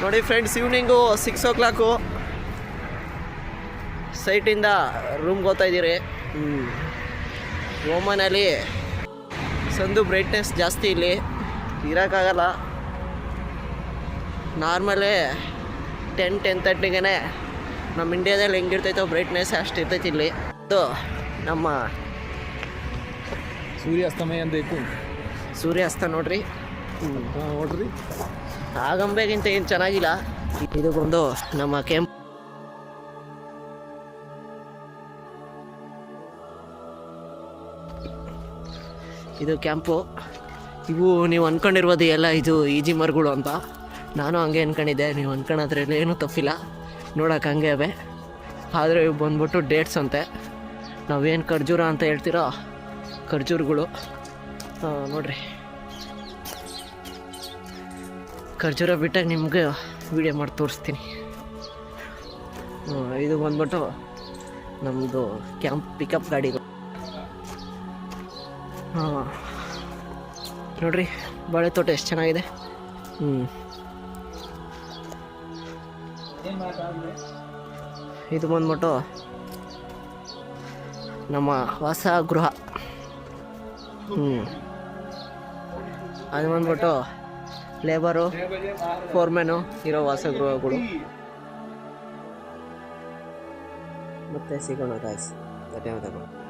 ನೋಡಿ friends evening six o'clock ಸೈಟಿಂದ ರೂಮ್ಗೆ ಹೋಗ್ತಾ ಇದ್ದೀರಿ. ಓಮನಲ್ಲಿ ಸಂದು ಬ್ರೈಟ್ನೆಸ್ ಜಾಸ್ತಿ ಇಲ್ಲಿ. ಇರೋಕ್ಕಾಗಲ್ಲ. ನಾರ್ಮಲೇ ಟೆನ್ ಟೆನ್ ತರ್ಟಿಗೆ ನಮ್ಮ ಇಂಡಿಯಾದಲ್ಲಿ ಹೆಂಗಿರ್ತೈತೋ ಬ್ರೈಟ್ನೆಸ್ ಅಷ್ಟು ಇರ್ತೈತಿ ಇಲ್ಲಿ. ಅದು ನಮ್ಮ ಸೂರ್ಯಾಸ್ತಮಯ ಬೇಕು ಸೂರ್ಯಾಸ್ತ ನೋಡ್ರಿ. ನೋಡ್ರಿ. ಆಗಂಬೆಗಿಂತ ಏನು ಚೆನ್ನಾಗಿಲ್ಲ. ಇದು ಬಂದು ನಮ್ಮ ಕೆಂಪು ಇದು ಕ್ಯಾಂಪು ಇವು ನೀವು ಅನ್ಕೊಂಡಿರೋದು ಎಲ್ಲ ಇದು ಈಜಿ ಮರಗಳು ಅಂತ. ನಾನು ಹಂಗೆ ಅಂದ್ಕೊಂಡಿದ್ದೆ ನೀವು ಅಂದ್ಕೊಳೋದ್ರಲ್ಲಿ ಏನೂ ತಪ್ಪಿಲ್ಲ. ನೋಡೋಕೆ ಹಂಗೆ ಅವೆ. ಆದರೆ ಇವು ಬಂದ್ಬಿಟ್ಟು ಡೇಟ್ಸ್ ಅಂತೆ. ನಾವೇನು ಖರ್ಜೂರ ಅಂತ ಹೇಳ್ತೀರೋ? ಖರ್ಜೂರಗಳು. ನೋಡ್ರಿ. ಖರ್ಜೂರ ಬಿಟ್ಟಾಗ ನಿಮಗೆ ವಿಡಿಯೋ ಮಾಡಿ ತೋರಿಸ್ತೀನಿ. ಇದು ಬಂದ್ಬಿಟ್ಟು ನಮ್ಮದು ಕ್ಯಾಂಪ್ ಪಿಕಪ್ ಗಾಡಿಗಳು ಹಾಂ, ನೋಡ್ರಿ, ಬಾಳೆ ತೋಟ ಎಷ್ಟು ಚೆನ್ನಾಗಿದೆ. ಹ್ಞೂ ಇದು ಬಂದ್ಬಿಟ್ಟು ನಮ್ಮ ವಾಸ ಗೃಹ ಹ್ಞೂ ಅದು ಬಂದ್ಬಿಟ್ಟು ಲೇಬರು ಫೋರ್ಮೆನು ಇರೋ ವಾಸಗೃಹಗಳು. ಮತ್ತೆ ಸಿಗೋಣ ಗಾಯ್ಸ್ ಧನ್ಯವಾದಗಳು.